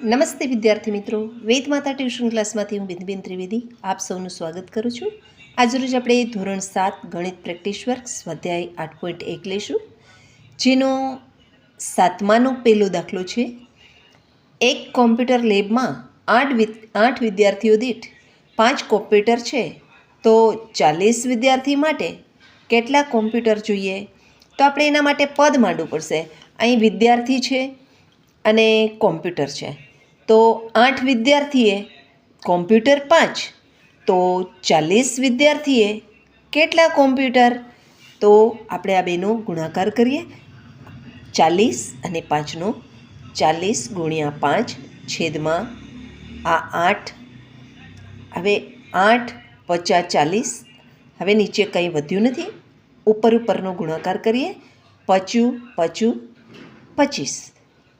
નમસ્તે વિદ્યાર્થી મિત્રો. વેદ માતા ટ્યુશન ક્લાસમાંથી હું બિંદુબેન ત્રિવેદી આપ સૌનું સ્વાગત કરું છું. આજરોજ આપણે ધોરણ સાત ગણિત પ્રેક્ટિસ વર્ક સ્વાધ્યાય આઠ પોઈન્ટ એક લઈશું જેનો સાતમાનો પહેલો દાખલો છે. એક કોમ્પ્યુટર લેબમાં આઠ આઠ વિદ્યાર્થીઓ દીઠ પાંચ કોમ્પ્યુટર છે. તો ચાલીસ વિદ્યાર્થી માટે કેટલા કોમ્પ્યુટર જોઈએ? તો આપણે એના માટે પદ માંડવું પડશે. અહીં વિદ્યાર્થી છે અને કોમ્પ્યુટર છે. તો આઠ વિદ્યાર્થીએ, કોમ્પ્યુટર પાંચ, તો ચાલીસ વિદ્યાર્થીએ કેટલા કોમ્પ્યુટર? તો આપણે આ બેનો ગુણાકાર કરીએ. ચાલીસ અને પાંચનો, ચાલીસ ગુણ્યા પાંચ છેદમાં આ આઠ. હવે આઠ પચાસ ચાલીસ. હવે નીચે કંઈ વધ્યું નથી. ઉપર ઉપરનો ગુણાકાર કરીએ. પચું પચું, પચીસ.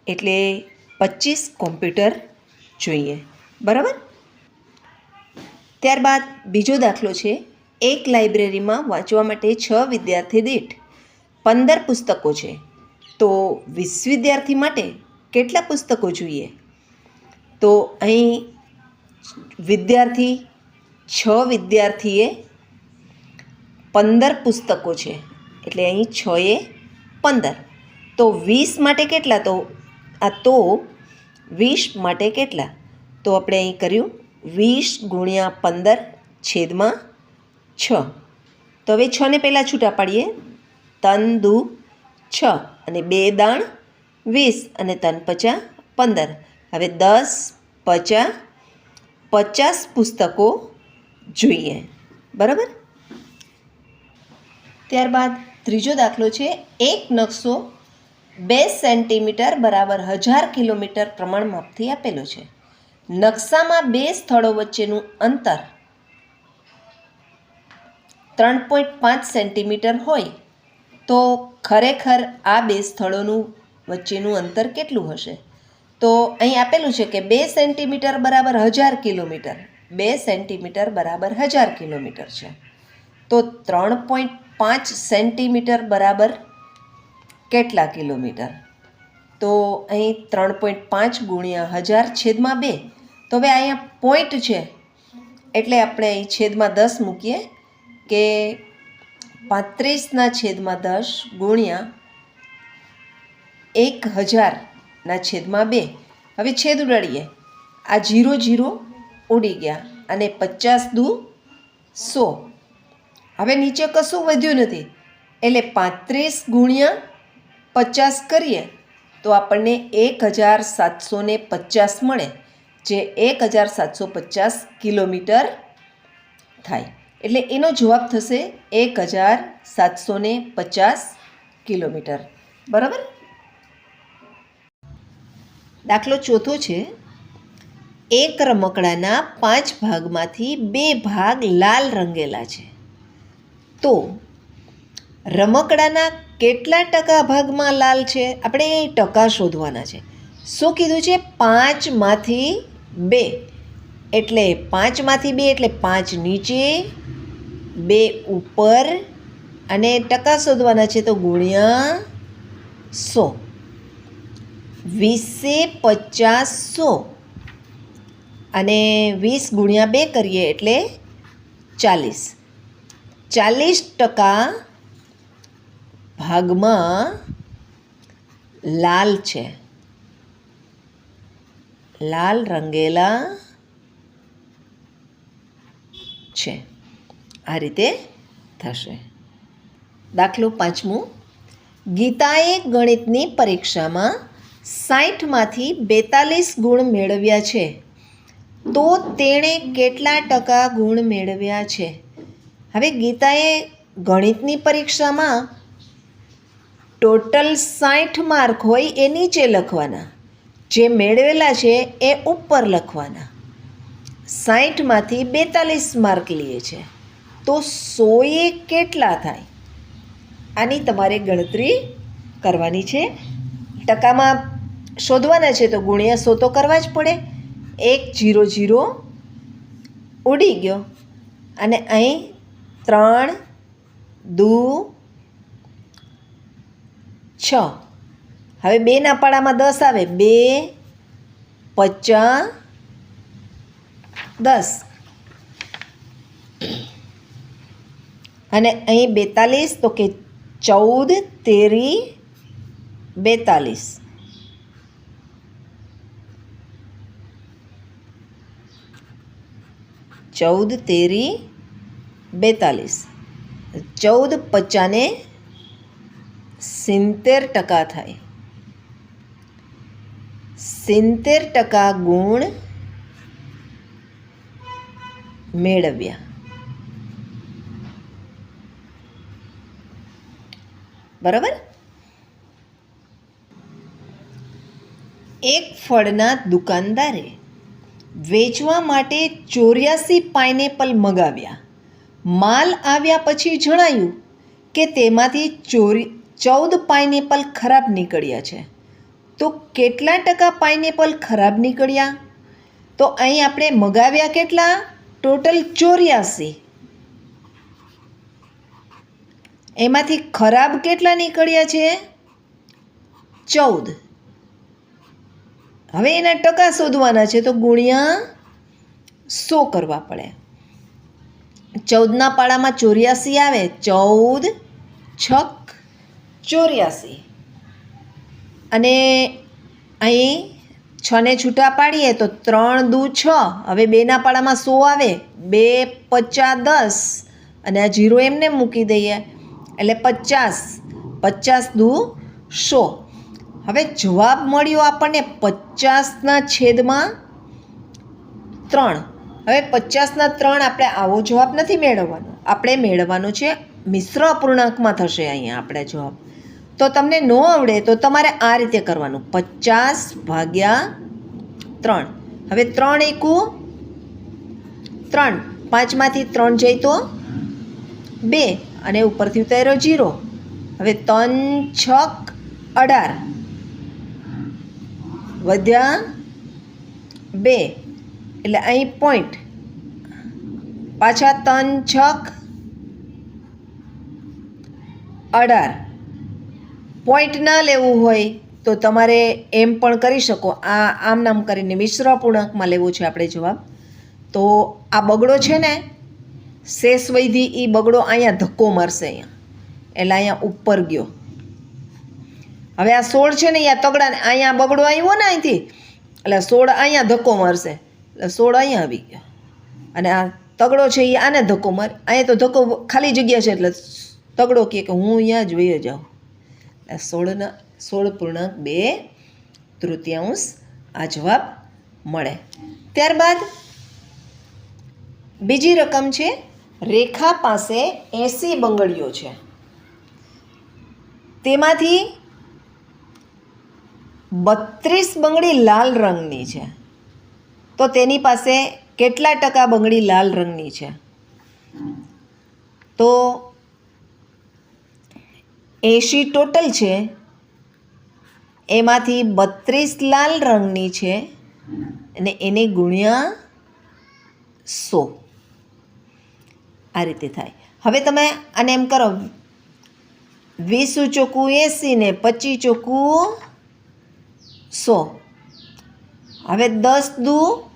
એટલે પચીસ કોમ્પ્યુટર જોઈએ. બરાબર? ત્યારબાદ બીજો દાખલો છે, એક લાઇબ્રેરીમાં વાંચવા માટે છ વિદ્યાર્થી દીઠ પંદર પુસ્તકો છે. તો વીસ વિદ્યાર્થી માટે કેટલા પુસ્તકો જોઈએ? તો અહીં વિદ્યાર્થી, છ વિદ્યાર્થીએ પંદર પુસ્તકો છે. એટલે અહીં છ એ પંદર. તો વીસ માટે કેટલા? તો આ તો વીસ માટે કેટલા? તો આપણે અહીં કર્યું વીસ ગુણ્યા પંદર છેદમાં છ. તો હવે છને પહેલાં છૂટા પાડીએ. તન દુ છ અને બે દાણ વીસ અને તન પચા પંદર. હવે દસ પચા પચાસ પુસ્તકો જોઈએ. બરાબર? ત્યારબાદ ત્રીજો દાખલો છે એક નકશો બે સેન્ટીમીટર બરાબર હજાર કિલોમીટર પ્રમાણ માપથી આપેલો છે. નકશામાં બે સ્થળો વચ્ચેનું અંતર ત્રણ પોઈન્ટ પાંચ સેન્ટીમીટર હોય તો ખરેખર આ બે સ્થળોનું વચ્ચેનું અંતર કેટલું હશે? તો અહીં આપેલું છે કે બે સેન્ટીમીટર બરાબર હજાર કિલોમીટર, બે સેન્ટીમીટર બરાબર હજાર કિલોમીટર છે. તો ત્રણ પોઈન્ટ પાંચ સેન્ટીમીટર બરાબર કેટલા કિલોમીટર? તો અહીં ત્રણ પોઈન્ટ પાંચ ગુણ્યા હજાર છેદમાં બે. તો હવે અહીંયા પોઈન્ટ છે. એટલે આપણે અહીં છેદમાં દસ મૂકીએ કે પાંત્રીસના છેદમાં દસ ગુણ્યા એક હજારના છેદમાં બે. હવે છેદ ઉડાડીએ. આ જીરો જીરો ઉડી ગયા અને પચાસ દુ સો. હવે નીચે કશું વધ્યું નથી. એટલે પાંત્રીસ ગુણ્યા પચાસ કરીએ, તો આપણને એક હજાર સાતસો પચાસ મળે, જે એક હજાર સાતસો પચાસ કિલોમીટર થાય. એટલે એનો જવાબ થશે એક હજાર સાતસો પચાસ કિલોમીટર. બરાબર? દાખલો ચોથો છે. એક રમકડાના પાંચ ભાગમાંથી બે ભાગ લાલ રંગેલા છે. તો રમકડાના કેટલા ટકા ભાગમાં લાલ છે? આપણે એ ટકા શોધવાના છે. શું કીધું છે? પાંચમાંથી બે. એટલે પાંચમાંથી બે એટલે પાંચ નીચે, બે ઉપર, અને ટકા શોધવાના છે તો ગુણ્યા સો. વીસે પચાસ સો. અને વીસ ગુણ્યા બે કરીએ એટલે ચાલીસ. ચાલીસ ટકા ભાગમાં લાલ છે. લાલ રંગેલા છે. આ રીતે થશે. દાખલો પાંચમું. ગીતાએ ગણિતની પરીક્ષામાં સાઠમાંથી બેતાલીસ ગુણ મેળવ્યા છે. તો તેણે કેટલા ટકા ગુણ મેળવ્યા છે? હવે ગીતાએ ગણિતની પરીક્ષામાં ટોટલ સાઠ માર્ક હોય એ નીચે લખવાના. જે મેળવેલા છે એ ઉપર લખવાના. સાઠમાંથી બેતાલીસ માર્ક લઈએ છે. તો સોએ કેટલા થાય? આની તમારે ગણતરી કરવાની છે. ટકામાં શોધવાના છે તો ગુણ્યા સો તો કરવા જ પડે. એક જીરો જીરો ઉડી ગયો. અને અહીં ત્રણ દુ છ. હવે બેના પાડામાં દસ આવે. બે પચા દસ. અને અહીં બેતાલીસ, તો કે ચૌદ, તેરી, બેતાલીસ. ચૌદ, તેરી, બેતાલીસ. ચૌદ પચાને સિત્તેર ટકા થાય. સિત્તેર ટકા ગુણ મેળવ્યા. બરાબર? એક ફળના દુકાનદારે વેચવા માટે ચોર્યાસી પાઇનેપલ મગાવ્યા. માલ આવ્યા પછી જણાયું કે તેમાંથી ચોરી ચૌદ પાઇનેપલ ખરાબ નીકળ્યા છે. તો કેટલા ટકા પાઇનેપલ ખરાબ નીકળ્યા? તો અહીં આપણે મગાવ્યા કેટલા? ટોટલ ચોર્યાસી. એમાંથી ખરાબ કેટલા નીકળ્યા છે? ચૌદ. હવે એના ટકા શોધવાના છે તો ગુણ્યા સો કરવા પડે. ચૌદના પાડામાં ચોર્યાસી આવે. ચૌદ છક ચોર્યાસી. અને અહીં છને છૂટા પાડીએ તો ત્રણ દુ છ. હવે બેના પાડામાં સો આવે. બે પચાસ દસ. અને આ જીરો એમને મૂકી દઈએ. એટલે પચાસ. પચાસ દુ સો. હવે જવાબ મળ્યો આપણને પચાસના છેદમાં ત્રણ. હવે પચાસના ત્રણ આપણે આવો જવાબ નથી મેળવવાનો. આપણે મેળવવાનો છે મિશ્ર અપૂર્ણાંકમાં થશે અહીંયા આપણે જવાબ. તો તમને ન આવડે તો તમારે આ રીતે કરવાનું. પચાસ ભાગ્યા ત્રણ. હવે ત્રણ એકુ ત્રણ. પાંચમાંથી ત્રણ જઈ તો બે. અને ઉપરથી ઉતાર્યો જીરો. હવે ત્રણ છક અઢાર. વધ્યા બે. એટલે અહીં પોઈન્ટ પાછા ત્રણ છક અઢાર. પોઈન્ટ ના લેવું હોય તો તમારે એમ પણ કરી શકો. આ આમ નામ કરીને મિશ્ર પૂર્ણાંકમાં લેવો છે આપણે જવાબ. તો આ બગડો છે ને, શેષ વૈધિ એ બગડો અહીંયા ધક્કો મારશે અહીંયા. એટલે અહીંયા ઉપર ગયો. હવે આ સોળ છે ને, અહીંયા તગડા અહીંયા બગડો આવ્યો ને અહીંથી, એટલે સોળ અહીંયા ધક્કો મારશે. એટલે સોળ અહીંયા આવી ગયો. અને આ તગડો છે એ આને ધક્કો મારે, અહીંયા તો ધક્કો ખાલી જગ્યા છે, એટલે તગડો કહે કે હું અહીંયા જ વહી જાઉં. સોળના, સોળ પૂર્ણાંક બે તૃતીયાંશ આ જવાબ મળે. ત્યારબાદ બીજી રકમ છે, રેખા પાસે એંસી બંગડીઓ છે. તેમાંથી બત્રીસ બંગડી લાલ રંગની છે. તો તેની પાસે કેટલા ટકા બંગડી લાલ રંગની છે? તો એંશી ટોટલ છે. એમાંથી બત્રીસ લાલ રંગની છે અને એને ગુણ્યા સો. આ રીતે થાય. હવે તમે આને એમ કરો. વીસ ચોખ્ખું એંસી ને પચીસ ચોખ્ખું સો. હવે દસ દુ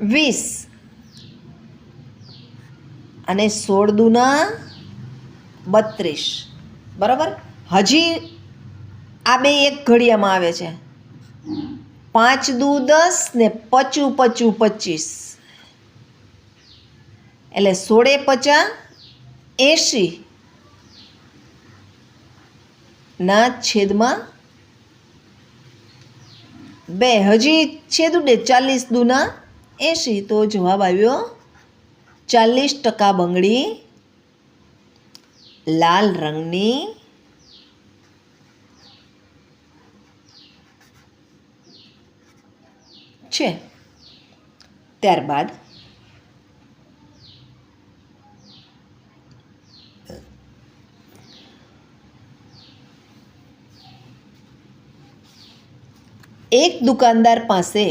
વીસ. અને સોળ દુના બત્રીસ. બરાબર? હજી આ બે એક ઘડિયામાં આવે છે. પાંચ દુ દસ ને પચું પચું પચીસ. એટલે સોળે પચા એંશી. ના છેદમાં બે. હજી છેદ ઉડે ચાલીસ દુના એંશી. તો જવાબ આવ્યો ચાલીસ ટકા બંગડી લાલ રંગની છે ત્યારબાદ એક દુકાનદાર પાસે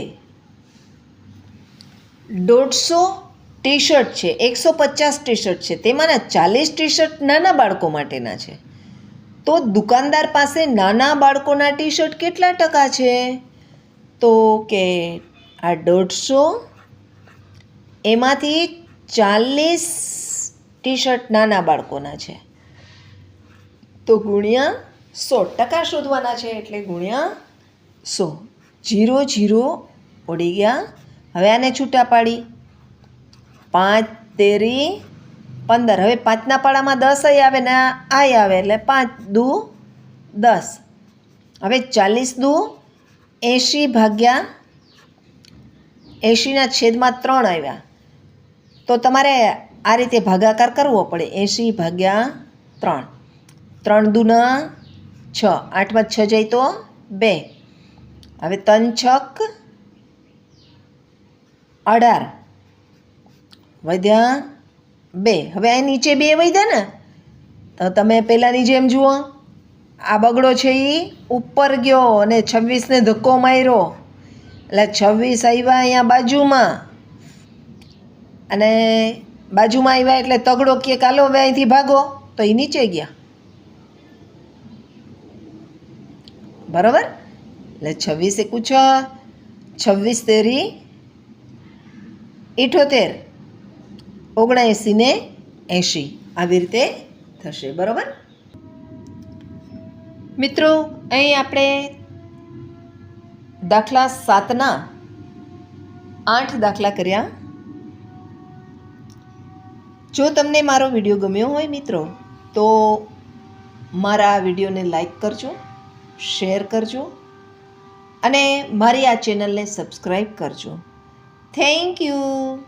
દોઢસો ટી શર્ટ છે, એકસો પચાસ ટી શર્ટ છે, તેમાંના ચાલીસ ટી શર્ટ નાના બાળકો માટેના છે. તો દુકાનદાર પાસે નાના બાળકોના ટી શર્ટ કેટલા ટકા છે? તો કે આ દોઢસો, એમાંથી ચાલીસ ટી શર્ટ નાના બાળકોના છે. તો ગુણ્યા સો ટકા શોધવાના છે એટલે ગુણ્યા સો. જીરો જીરો ઉડી ગયા. હવે આને છૂટા પાડી. પાંચ તેરી પંદર. હવે પાંચના પાડામાં દસ આવે ને આ આવે એટલે પાંચ દુ દસ. હવે ચાલીસ દુ એંશી ભાગ્યા એંશીના છેદમાં ત્રણ આવ્યા. તો તમારે આ રીતે ભાગાકાર કરવો પડે. એંશી ભાગ્યા ત્રણ. ત્રણ દુના છ. આઠમાં છ જાય તો બે. હવે ત્રણ છક અઢાર. વધ્યા બે. હવે આ નીચે બે વધ્યા ને? તો તમે પહેલાંની જેમ જુઓ. આ બગડો છે એ ઉપર ગયો અને છવ્વીસને ધક્કો માર્યો. એટલે છવ્વીસ આવ્યા અહીંયા બાજુમાં. અને બાજુમાં આવ્યા એટલે તગડો કે કાલો હવે અહીંથી ભાગો, તો એ નીચે ગયા. બરાબર? એટલે છવ્વીસ એકુ છ છવ્વીસ તેરી, ઇઠોતેર. ઓગણએંસી ને એંશી. આવી રીતે થશે. બરાબર? મિત્રો, અહીં આપણે દાખલા સાતના આઠ દાખલા કર્યા. જો તમને મારો વીડિયો ગમ્યો હોય મિત્રો, તો મારા વિડીયોને લાઈક કરજો, શેર કરજો, અને મારી આ ચેનલને સબસ્ક્રાઈબ કરજો. Thank you.